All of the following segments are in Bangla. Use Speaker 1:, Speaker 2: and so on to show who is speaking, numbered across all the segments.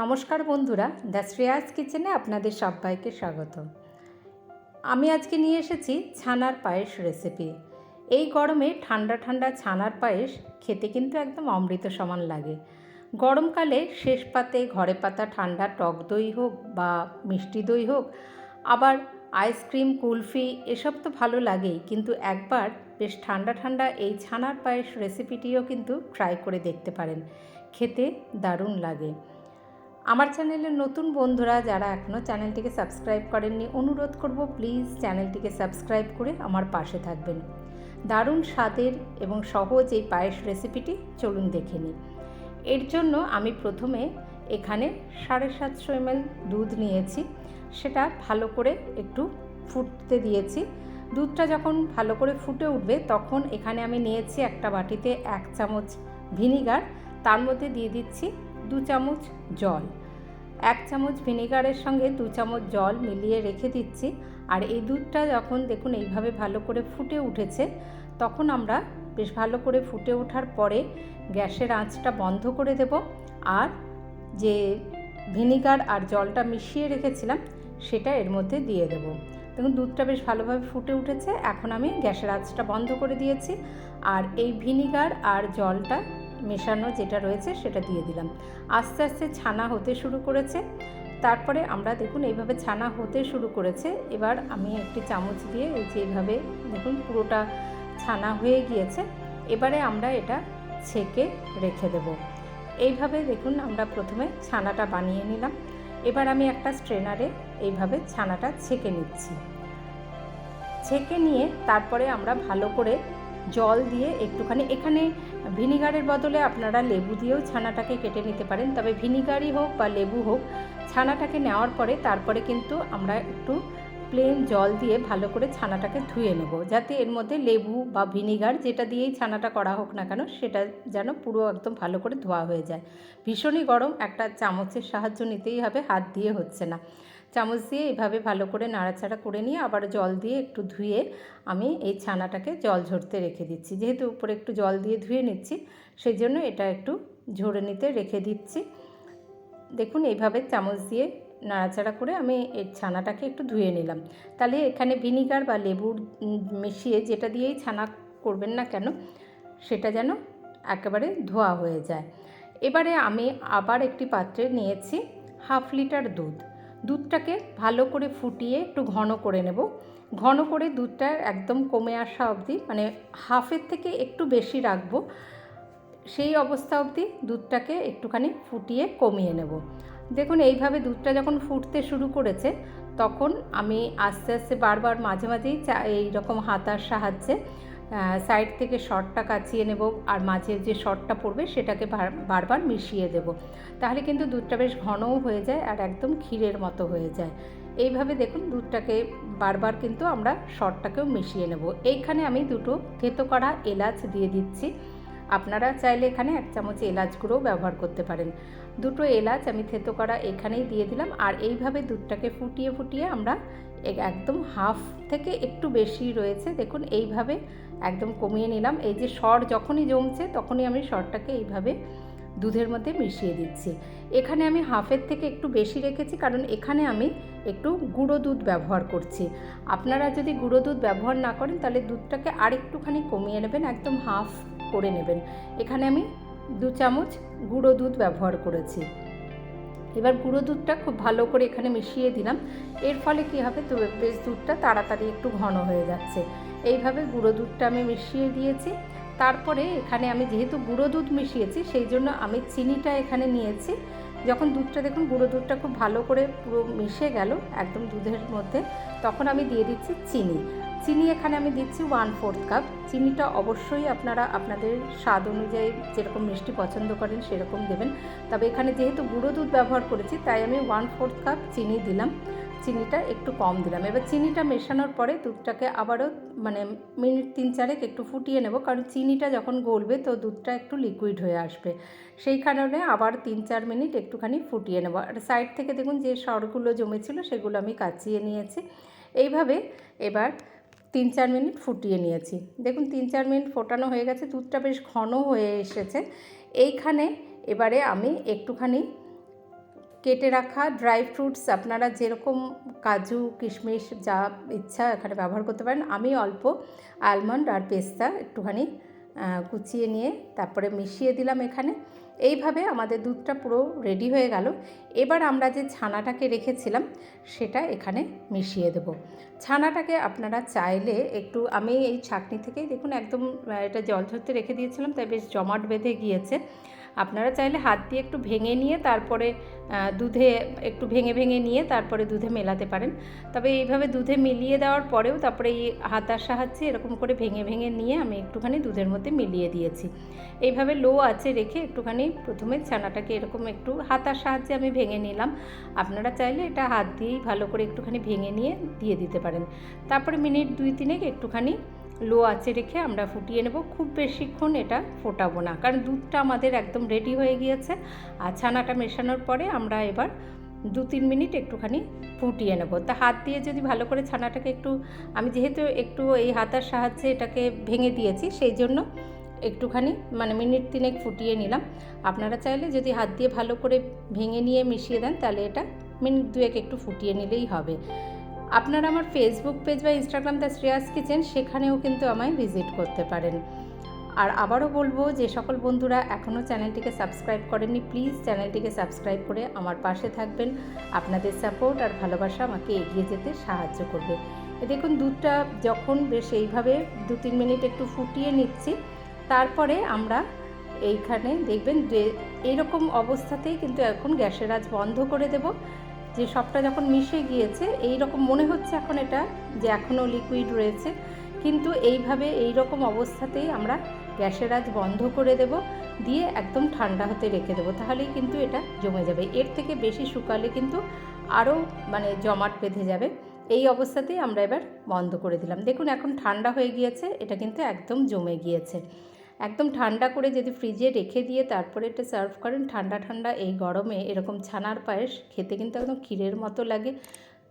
Speaker 1: নমস্কার বন্ধুরা, দ্য শ্রেয়াস কিচেনে আপনাদের সবাইকে স্বাগত। আমি আজকে নিয়ে এসেছি ছানার পায়েস রেসিপি এই গরমে ঠান্ডা ঠান্ডা ছানার পায়েস খেতে কিন্তু একদম অমৃত সমান লাগে। গরমকালে শেষ পাতে, ঘরে পাতা, ঠান্ডা, টক দই হোক বা মিষ্টি দই হোক, আবার আইসক্রিম কুলফি, এসব তো ভালো লাগেই, কিন্তু একবার বেশ ঠান্ডা ঠান্ডা এই ছানার পায়েস রেসিপিটিও কিন্তু ট্রাই করে দেখতে পারেন। খেতে দারুণ লাগে। আমার চ্যানেলের নতুন বন্ধুরা যারা এখনও চ্যানেলটিকে সাবস্ক্রাইব করেননি, অনুরোধ করব প্লিজ চ্যানেলটিকে সাবস্ক্রাইব করে আমার পাশে থাকবেন। দারুণ স্বাদের এবং সহজ এই পায়েস রেসিপিটি চলুন দেখে নিই। এর জন্য আমি প্রথমে এখানে সাড়ে সাতশো এমএল দুধ নিয়েছি, সেটা ভালো করে একটু ফুটতে দিয়েছি। দুধটা যখন ভালো করে ফুটে উঠবে, তখন এখানে আমি নিয়েছি একটা বাটিতে এক চামচ ভিনিগার, তার মধ্যে দিয়ে দিচ্ছি দু চামচ জল। এক চামচ ভিনেগারের সঙ্গে দু চামচ জল মিলিয়ে রেখে দিচ্ছি। আর এই দুধটা যখন দেখুন এইভাবে ভালো করে ফুটে উঠেছে, তখন আমরা বেশ ভালো করে ফুটে ওঠার পরে গ্যাসের আঁচটা বন্ধ করে দেব। আর যে ভিনিগার আর জলটা মিশিয়ে রেখেছিলাম, সেটা এর মধ্যে দিয়ে দেবো। দেখুন দুধটা বেশ ভালোভাবে ফুটে উঠেছে, এখন আমি গ্যাসের আঁচটা বন্ধ করে দিয়েছি। আর এই ভিনিগার আর জলটা মেশানো যেটা রয়েছে সেটা দিয়ে দিলাম। আস্তে আস্তে ছানা হতে শুরু করেছে। তারপরে আমরা দেখুন এইভাবে ছানা হতে শুরু করেছে। এবার আমি একটি চামচ দিয়ে এই যে এইভাবে দেখুন পুরোটা ছানা হয়ে গিয়েছে। এবারে আমরা এটা ছেঁকে রেখে দেব। এইভাবে দেখুন আমরা প্রথমে ছানাটা বানিয়ে নিলাম। এবার আমি একটা স্ট্রেনারে এইভাবে ছানাটা ছেঁকে নিচ্ছি। ছেঁকে নিয়ে তারপরে আমরা ভালো করে জল দিয়ে একটুখানি, এখানে ভিনিগারের বদলে আপনারা লেবু দিয়েও ছানাটাকে কেটে নিতে পারেন। তবে ভিনিগারই হোক বা লেবু হোক, ছানাটাকে নেওয়ার পরে তারপরে কিন্তু আমরা একটু প্লেন জল দিয়ে ভালো করে ছানাটাকে ধুয়ে নেব। যাতে এর মধ্যে লেবু বা ভিনিগার যেটা দিয়েই ছানাটা করা হোক না কেন, সেটা যেন পুরো একদম ভালো করে ধোয়া হয়ে যায়। ভীষণই গরম, একটা চামচের সাহায্য নিতেই হবে, হাত দিয়ে হচ্ছে না। চামচ দিয়ে এভাবে ভালো করে নাড়াচাড়া করে নিয়ে আবার জল দিয়ে একটু ধুয়ে আমি এই ছানাটাকে জল ঝরতে রেখে দিচ্ছি। যেহেতু উপরে একটু জল দিয়ে ধুয়ে নিচ্ছি, সেই জন্য এটা একটু ঝরে নিতে রেখে দিচ্ছি। দেখুন, এইভাবে চামচ দিয়ে নাড়াচাড়া করে আমি এই ছানাটাকে একটু ধুয়ে নিলাম। তাহলে এখানে ভিনিগার বা লেবুর মিশিয়ে যেটা দিয়েই ছানা করবেন না কেন, সেটা যেন একেবারে ধোয়া হয়ে যায়। এবারে আমি আবার একটি পাত্রে নিয়েছি হাফ লিটার দুধ। দুধটাকে ভালো করে ফুটিয়ে একটু ঘন করে নেব। ঘন করে দুধটা একদম কমে আসা অবধি মানে হাফের থেকে একটু বেশি রাখব, সেই অবস্থা অবধি দুধটাকে একটুখানি ফুটিয়ে কমিয়ে নেব। দেখুন, এইভাবে দুধটা যখন ফুটতে শুরু করেছে, তখন আমি আস্তে আস্তে বারবার, মাঝে মাঝেই চা, এইরকম হাতার সাহায্যে সাইড থেকে শর্টটা কাচিয়ে নেব আর মাঝের যে শর্টটা পড়বে সেটাকে বারবার মিশিয়ে দেব। তাহলে কিন্তু দুধটা বেশ ঘনও হয়ে যায় আর একদম ক্ষীরের মতো হয়ে যায়। এইভাবে দেখুন দুধটাকে বারবার কিন্তু আমরা শর্টটাকেও মিশিয়ে নেব। এইখানে আমি দুটো থেতো করা এলাচ দিয়ে দিচ্ছি। আপনারা চাইলে এখানে এক চামচ এলাচ গুঁড়োও ব্যবহার করতে পারেন। দুটো এলাচ আমি থেতো করা এখানেই দিয়ে দিলাম। আর এইভাবে দুধটাকে ফুটিয়ে ফুটিয়ে আমরা একদম হাফ থেকে একটু বেশি রয়েছে। দেখুন, এইভাবে একদম কমিয়ে নিলাম। এই যে সর যখনই জমছে, তখনই আমি সরটাকে এইভাবে দুধের মধ্যে মিশিয়ে দিচ্ছি। এখানে আমি হাফের থেকে একটু বেশি রেখেছি, কারণ এখানে আমি একটু গুঁড়ো দুধ ব্যবহার করছি। আপনারা যদি গুঁড়ো দুধ ব্যবহার না করেন, তাহলে দুধটাকে আরেকটুখানি কমিয়ে নেবেন, একদম হাফ করে নেবেন। এখানে আমি দু চামচ গুঁড়ো দুধ ব্যবহার করেছি। এবার গুঁড়ো দুধটা খুব ভালো করে এখানে মিশিয়ে দিলাম। এর ফলে কী হবে? তো বেশ দুধটা তাড়াতাড়ি একটু ঘন হয়ে যাচ্ছে। এইভাবে গুঁড়ো দুধটা আমি মিশিয়ে দিয়েছি। তারপরে এখানে আমি যেহেতু গুঁড়ো দুধ মিশিয়েছি, সেই জন্য আমি চিনিটা এখানে নিয়েছি। যখন দুধটা দেখুন, গুঁড়ো দুধটা খুব ভালো করে পুরো মিশে গেল একদম দুধের মধ্যে, তখন আমি দিয়ে দিচ্ছি চিনি। চিনি এখানে আমি দিচ্ছি ওয়ান ফোর্থ কাপ চিনিটা অবশ্যই আপনারা আপনাদের স্বাদ অনুযায়ী যেরকম মিষ্টি পছন্দ করেন সেরকম দেবেন। তবে এখানে যেহেতু গুঁড়ো দুধ ব্যবহার করেছি, তাই আমি ওয়ান ফোর্থ কাপ চিনি দিলাম। চিনিটা একটু কম দিলাম। এবার চিনিটা মেশানোর পরে দুধটাকে আবারও মানে মিনিট তিন চারেক একটু ফুটিয়ে নেব, কারণ চিনিটা যখন গলবে তো দুধটা একটু লিকুইড হয়ে আসবে। সেই কারণে আবার তিন চার মিনিট একটুখানি ফুটিয়ে নেব। আর সাইড থেকে দেখুন যে সরগুলো জমেছিল সেগুলো আমি কাচিয়ে নিয়েছি। এইভাবে এবার তিন চার মিনিট ফুটিয়ে নিয়েছি। দেখুন তিন চার মিনিট ফোটানো হয়ে গেছে, দুধটা বেশ ঘন হয়ে এসেছে। এইখানে এবারে আমি একটুখানি কেটে রাখা ড্রাই ফ্রুটস, আপনারা যেরকম কাজু, কিশমিশ যা ইচ্ছা এখানে ব্যবহার করতে পারেন। আমি অল্প আলমন্ড আর পেস্তা একটুখানি কুচিয়ে নিয়ে তারপরে মিশিয়ে দিলাম এখানে। এইভাবে আমাদের দুধটা পুরো রেডি হয়ে গেল। এবার আমরা যে ছানাটাকে রেখেছিলাম, সেটা এখানে মিশিয়ে দেব। ছানাটাকে আপনারা চাইলে একটু, আমি এই ছাকনি থেকেই দেখুন একদম এটা জল ঝরতে রেখে দিয়েছিলাম, তাই বেশ জমাট বেঁধে গিয়েছে। আপনারা চাইলে হাত দিয়ে একটু ভেঙে নিয়ে তারপরে দুধে একটু ভেঙে ভেঙে নিয়ে তারপরে দুধে মেলাতে পারেন। তবে এইভাবে দুধে মিলিয়ে দেওয়ার পরেও তারপরে এই হাতার সাহায্যে এরকম করে ভেঙে ভেঙে নিয়ে আমি একটুখানি দুধের মধ্যে মিলিয়ে দিয়েছি। এইভাবে লো আছে রেখে একটুখানি প্রথমে ছানাটাকে এরকম একটু হাতার সাহায্যে আমি ভেঙে নিলাম। আপনারা চাইলে এটা হাত দিয়েই ভালো করে একটুখানি ভেঙে নিয়ে দিয়ে দিতে পারেন। তারপরে মিনিট দুই তিনেক একটুখানি লো আঁচে রেখে আমরা ফুটিয়ে নেব। খুব বেশিক্ষণ এটা ফোটাবো না, কারণ দুধটা আমাদের একদম রেডি হয়ে গিয়েছে। আর ছানাটা মেশানোর পরে আমরা এবার দু তিন মিনিট একটুখানি ফুটিয়ে নেব। তা হাত দিয়ে যদি ভালো করে ছানাটাকে একটু, আমি যেহেতু একটু এই হাতার সাহায্যে এটাকে ভেঙে দিয়েছি, সেই জন্য একটুখানি মানে মিনিট তিনেক ফুটিয়ে নিলাম। আপনারা চাইলে যদি হাত দিয়ে ভালো করে ভেঙে নিয়ে মিশিয়ে দেন, তাহলে এটা মিনিট দুয়েক একটু ফুটিয়ে নিলেই হবে। আপনারা আমার ফেসবুক পেজ বা ইনস্টাগ্রাম দ্য শ্রেয়াস কিচেন সেখানেও কিন্তু আমায় ভিজিট করতে পারেন। আর আবারও বলব যে সকল বন্ধুরা এখনও চ্যানেলটিকে সাবস্ক্রাইব করেননি প্লিজ চ্যানেলটিকে সাবস্ক্রাইব করে আমার পাশে থাকবেন। আপনাদের সাপোর্ট আর ভালোবাসা আমাকে এগিয়ে যেতে সাহায্য করবে। দেখুন, দুধটা যখন বেশ এইভাবে দু তিন মিনিট একটু ফুটিয়ে নিচ্ছি, তারপরে আমরা এইখানে দেখবেন যে এইরকম অবস্থাতেই কিন্তু এখন গ্যাসের আজ বন্ধ করে দেব। যে সবটা যখন মিশে গিয়েছে এই রকম মনে হচ্ছে এখন এটা যে এখনও লিকুইড রয়েছে। কিন্তু এইভাবে এই রকম অবস্থাতেই আমরা গ্যাসের আজ বন্ধ করে দেব, দিয়ে একদম ঠান্ডা হতে রেখে দেবো। তাহলেই কিন্তু এটা জমে যাবে। এর থেকে বেশি শুকালে কিন্তু আরও মানে জমাট বেঁধে যাবে। এই অবস্থাতেই আমরা এবার বন্ধ করে দিলাম। দেখুন, এখন ঠান্ডা হয়ে গিয়েছে, এটা কিন্তু একদম জমে গিয়েছে। একদম ঠান্ডা করে যদি ফ্রিজে রেখে দিয়ে তারপরে এটা সার্ভ করেন, ঠান্ডা ঠান্ডা এই গরমে এরকম ছানার পায়েস খেতে কিন্তু একদম ক্ষীরের মতো লাগে।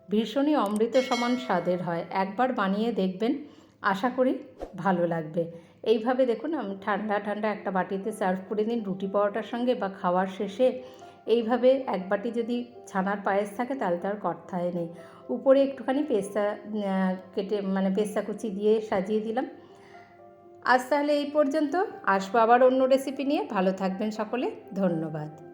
Speaker 1: ভীষণই অমৃত সমান স্বাদের হয়। একবার বানিয়ে দেখবেন, আশা করি ভালো লাগবে। এইভাবে দেখুন, আমি ঠান্ডা ঠান্ডা একটা বাটিতে সার্ভ করে দিন রুটি পরোটার সঙ্গে বা খাওয়ার শেষে। এইভাবে এক বাটি যদি ছানার পায়েস থাকে তাহলে তার কথাই নেই। উপরে একটুখানি পেস্তা কেটে মানে পেস্তা কুচি দিয়ে সাজিয়ে দিলাম। আজ তাহলে এই পর্যন্ত। আসব আবার অন্য রেসিপি নিয়ে। ভালো থাকবেন সকলে। ধন্যবাদ।